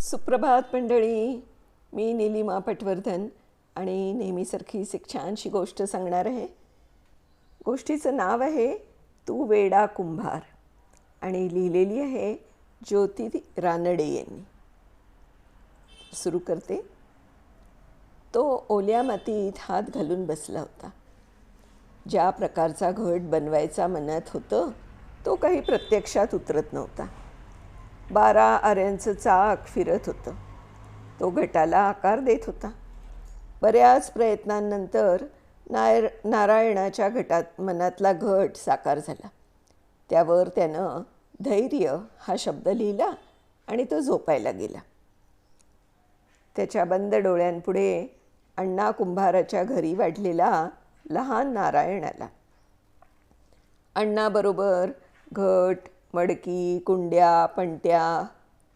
सुप्रभात मंडळी. मी निलिमा पटवर्धन आणि नेहमीसारखीच एक छानशी गोष्ट सांगणार आहे. गोष्टीचं नाव आहे तू वेडा कुंभार आणि लिहिलेली आहे ज्योती रानडे यांनी. सुरू करते. तो ओल्या मातीत हात घालून बसला होता. ज्या प्रकारचा घट बनवायचा मनात होतं तो काही प्रत्यक्षात उतरत नव्हता. बारा आऱ्यांचं चाक फिरत होतं. तो घटाला आकार देत होता. बऱ्याच प्रयत्नांनंतर नायर नारायणाच्या घटात मनातला घट साकार झाला. त्यावर त्यानं धैर्य हा शब्द लिहिला आणि तो झोपायला गेला. त्याच्या बंद डोळ्यांपुढे अण्णा कुंभाराच्या घरी वाढलेला लहान नारायण आला. अण्णाबरोबर घट मडकी कुंड्या पणत्या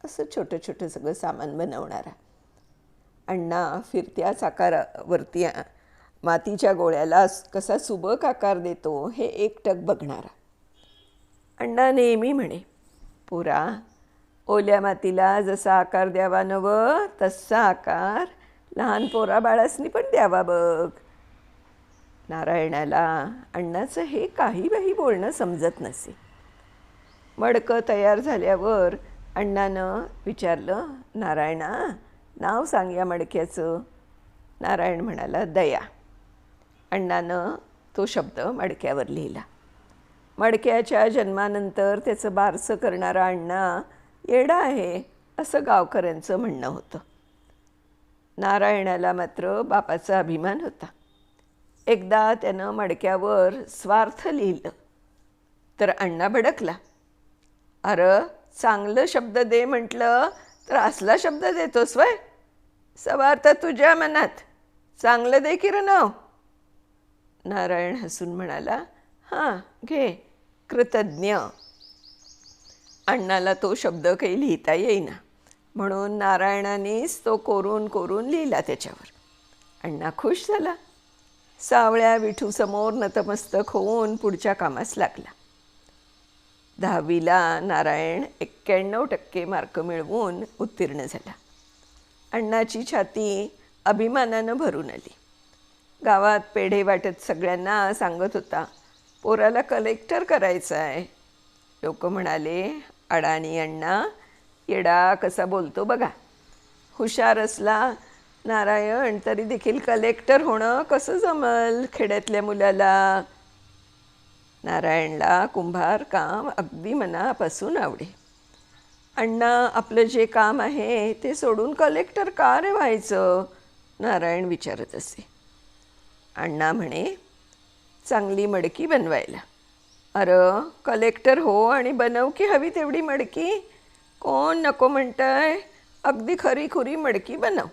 असं छोटं छोटं सगळं सामान बनवणारा. अण्णा फिरत्या चाकारावरती मातीच्या गोळ्याला कसा सुबक आकार देतो हे एकटक बघणारा. अण्णा नेहमी म्हणे पुरा ओल्या मातीला जसा आकार द्यावा नवं तसा आकार लहान पोरा बाळासनी पण द्यावा बघ. नारायणाला अण्णाचं हे काही बाही बोलणं समजत नसे. मडकं तयार झाल्यावर अण्णानं विचारलं नारायणा नाव सांग या मडक्याचं. नारायण म्हणाला दया. अण्णानं तो शब्द मडक्यावर लिहिला. मडक्याच्या जन्मानंतर त्याचं बारसं करणारा अण्णा येडा आहे असं गावकऱ्यांचं म्हणणं होतं. नारायणाला मात्र बापाचा अभिमान होता. एकदा त्यानं मडक्यावर स्वार्थ लिहिलं. तर अण्णा भडकला. अरे चांगलं शब्द दे म्हटलं तर असला शब्द देतोस वय. स्वार्थ तुझ्या मनात. चांगलं दे की र नाव नारायण हसून म्हणाला हां घे कृतज्ञ. अण्णाला तो शब्द काही लिहिता येईना. म्हणून नारायणानेच तो कोरून कोरून लिहिला त्याच्यावर. अण्णा खुश झाला. सावळ्या विठूसमोर नतमस्तक होऊन पुढच्या कामास लागला. दहावीला नारायण एक्क्याण्णव टक्के मार्क मिळवून उत्तीर्ण झाला. अण्णाची छाती अभिमानानं भरून आली. गावात पेढे वाटत सगळ्यांना सांगत होता पोराला कलेक्टर करायचं आहे लोक म्हणाले अडाणी अण्णा येडा कसा बोलतो बघा. हुशार असला नारायण तरी देखील कलेक्टर होणं कसं जमल खेड्यातल्या मुलाला? नारायणला कुंभार काम अगदी मनापासून आवडे. अण्णा आपलं जे काम आहे ते सोडून कलेक्टर का रे व्हायचं? नारायण विचारत असे. अण्णा म्हणे चांगली मडकी बनवायला. अरं कलेक्टर हो आणि बनव की हवी तेवढी मडकी. कोण नको म्हणतंय अगदी खरी खुरी मडकी बनव.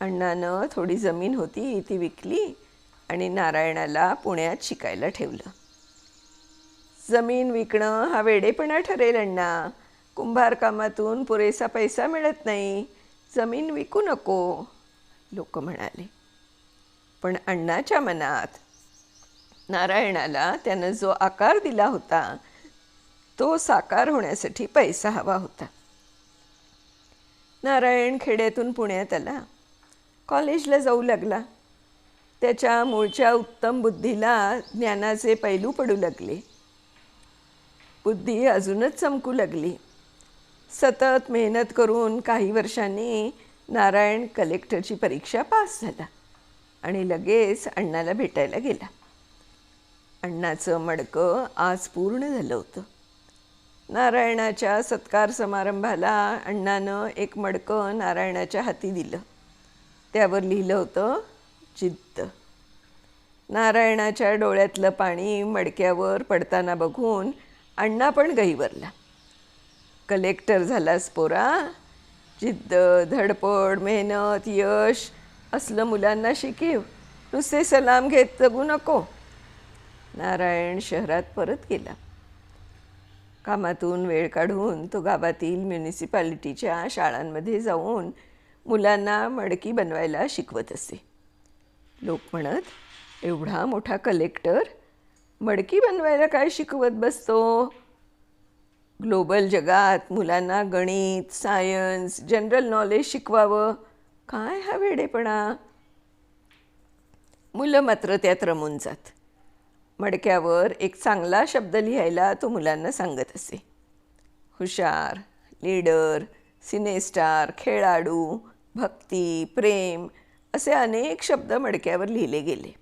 अण्णानं थोडी जमीन होती ती विकली. आणि नारायणाला पुण्यात शिकायला ठेवलं. जमीन विकणं हा वेडेपणा ठरेल अण्णा. कुंभार कामातून पुरेसा पैसा मिळत नाही. जमीन विकू नको लोक म्हणाले. पण अण्णाच्या मनात नारायणाला त्यानं जो आकार दिला होता तो साकार होण्यासाठी पैसा हवा होता. नारायण खेड्यातून पुण्यात आला. कॉलेजला जाऊ लागला. त्याच्या मूळच्या उत्तम बुद्धीला ज्ञानाचे पैलू पडू लागले. बुद्धी अजूनच चमकू लागली. सतत मेहनत करून काही वर्षांनी नारायण कलेक्टरची परीक्षा पास झाला आणि लगेच अण्णाला भेटायला गेला. अण्णाचं मडकं आज पूर्ण झालं होतं. नारायणाच्या सत्कार समारंभाला अण्णानं एक मडकं नारायणाच्या हाती दिलं. त्यावर लिहिलं होतं चित्त नारायणाच्या डोळ्यातलं पाणी मडक्यावर पडताना बघून अण्णा पण गहीवरला. कलेक्टर झालास पोरा. जिद्द धडपड मेहनत यश असलं मुलांना शिकीव. नुसते सलाम घेत जगू नको. नारायण शहरात परत गेला. कामातून वेळ काढून तो गावातील म्युनिसिपालिटीच्या शाळांमध्ये जाऊन मुलांना मडकी बनवायला शिकवत असे. लोक म्हणत एवढा मोठा कलेक्टर मडकी बनवायला काय शिकवत बसतो? ग्लोबल जगात मुलांना गणित सायन्स जनरल नॉलेज शिकवावं. काय हा वेडेपणा? मुलं मात्र त्यात रमून जात. मडक्यावर एक चांगला शब्द लिहायला तो मुलांना सांगत असे. हुशार लीडर सिनेस्टार खेळाडू भक्ती प्रेम असे अनेक शब्द मडक्यावर लिहिले गेले.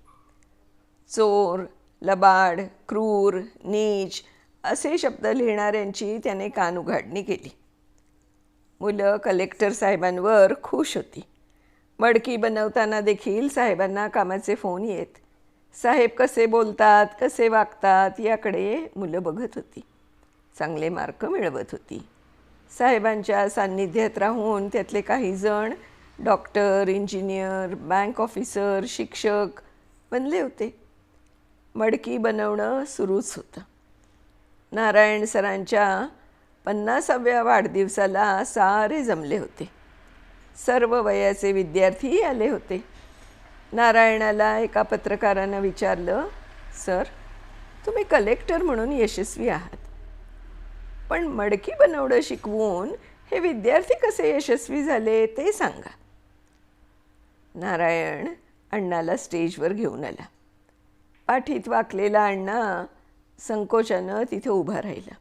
चोर लबाड क्रूर नीच असे शब्द लिहिणाऱ्यांची त्याने कानउघाडणी केली. मुलं कलेक्टर साहेबांवर खुश होती. मडकी बनवताना देखील साहेबांना कामाचे फोन येत. साहेब कसे बोलतात कसे वागतात याकडे मुलं बघत होती. चांगले मार्क मिळवत होती. साहेबांच्या सान्निध्यात राहून त्यातले काही जण डॉक्टर इंजिनियर बँक ऑफिसर शिक्षक बनले होते. मडकी बनवणं सुरूच होतं. नारायण सरांच्या पन्नासाव्या वाढदिवसाला सारे जमले होते. सर्व वयाचे विद्यार्थी आले होते. नारायणाला एका पत्रकारानं विचारलं सर तुम्ही कलेक्टर म्हणून यशस्वी आहात. पण मडकी बनवणं शिकवून हे विद्यार्थी कसे यशस्वी झाले ते सांगा. नारायण अण्णाला स्टेजवर घेऊन आला. पाठीत वाकलेला अण्णा संकोचानं तिथे उभा राहिला.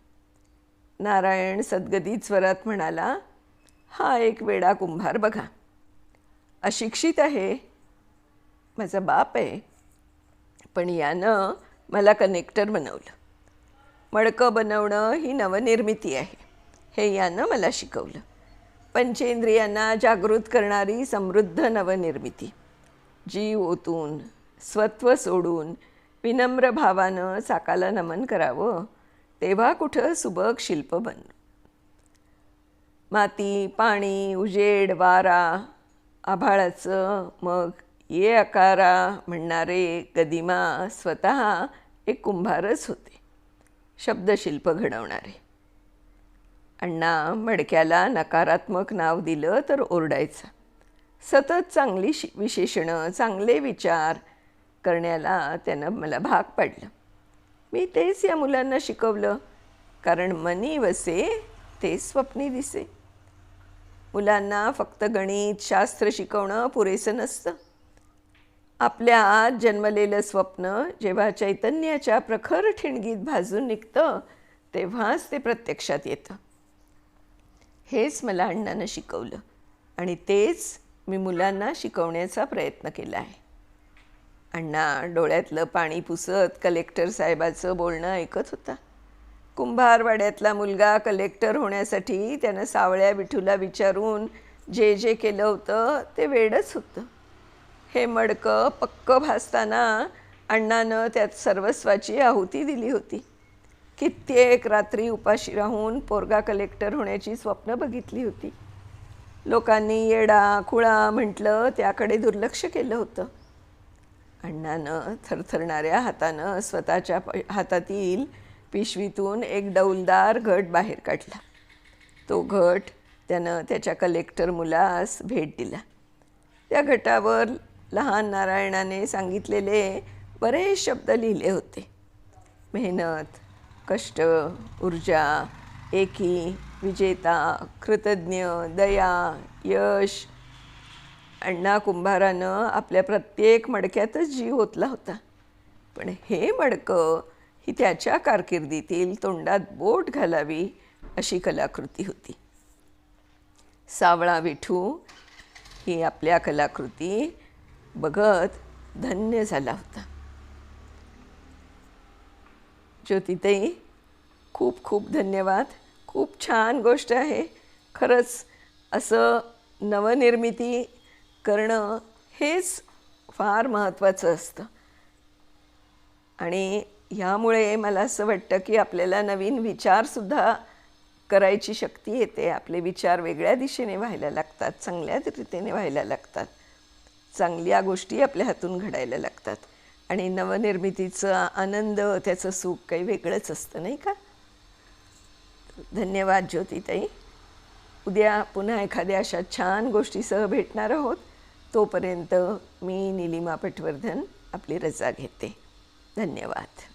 नारायण सद्गदित स्वरात म्हणाला हा एक वेडा कुंभार बघा. अशिक्षित आहे. माझा बाप आहे. पण यानं मला कनेक्टर बनवलं. मडकं बनवणं ही नवनिर्मिती आहे. हे यानं मला शिकवलं. पंचेंद्रियांना जागृत करणारी समृद्ध नवनिर्मिती. जीव ओतून स्वत्व सोडून विनम्र भावानं साकाला नमन करावं तेव्हा कुठं सुबक शिल्प बन. माती पाणी उजेड वारा आभाळाचं मग ये अकारा म्हणणारे गदिमा स्वतः एक कुंभारच होते. शब्दशिल्प घडवणारे. अण्णा मडक्याला नकारात्मक नाव दिलं तर ओरडायचं. सतत चांगली शि विशेषणं चांगले विचार करण्याला त्यानं मला भाग पाडलं. मी तेच या मुलांना शिकवलं कारण मनी वसे ते स्वप्नी दिसे. मुलांना फक्त गणित शास्त्र शिकवणं पुरेसं नसतं. आपल्या आत जन्मलेलं स्वप्न जेव्हा चैतन्याच्या प्रखर ठिणगीत भाजून निघतं तेव्हाच ते प्रत्यक्षात येतं. हेच मला अण्णानं शिकवलं. आणि तेच मी मुलांना शिकवण्याचा प्रयत्न केला आहे. अण्णा डोळ्यातलं पाणी पुसत कलेक्टर साहेबाचं बोलणं ऐकत होता. कुंभारवाड्यातला मुलगा कलेक्टर होण्यासाठी त्यानं सावळ्या विठूला विचारून जे जे केलं होतं ते वेडच होतं. हे मडकं पक्क भासताना अण्णानं त्यात सर्वस्वाची आहुती दिली होती. कित्येक रात्री उपाशी राहून पोरगा कलेक्टर होण्याची स्वप्न बघितली होती. लोकांनी येडा खुळा म्हटलं त्याकडे दुर्लक्ष केलं होतं. अण्णानं थरथरणाऱ्या हातानं स्वतःच्या प हातातील पिशवीतून एक डौलदार घट बाहेर काढला. तो घट त्यानं त्याच्या कलेक्टर मुलास भेट दिला. त्या घटावर लहान नारायणाने सांगितलेले बरेच शब्द लिहिले होते. मेहनत कष्ट ऊर्जा एकी विजेता कृतज्ञ दया यश अण्णा कुंभारानं आपल्या प्रत्येक मडक्यातच जीव ओतला होता. पण हे मडकं ही त्याच्या कारकिर्दीतील तोंडात बोट घालावी अशी कलाकृती होती. सावळा विठू ही आपल्या कलाकृती बघत धन्य झाला होता. ज्योतिताई खूप खूप धन्यवाद. खूप छान गोष्ट आहे. खरंच असं नवनिर्मिती करणं हेच फार महत्त्वाचं असतं. आणि ह्यामुळे मला असं वाटतं की आपल्याला नवीन विचारसुद्धा करायची शक्ती येते. आपले विचार वेगळ्या दिशेने व्हायला लागतात चांगल्या रीतीने व्हायला लागतात. चांगल्या गोष्टी आपल्या हातून घडायला लागतात. आणि नवनिर्मितीचा आनंद त्याचं सुख काही वेगळंच असतं नाही का? धन्यवाद ज्योतिताई. उद्या पुन्हा एखाद्या अशा छान गोष्टीसह भेटणार आहोत. तोपर्यंत मी निलिमा पटवर्धन आपली रजा घेते. धन्यवाद.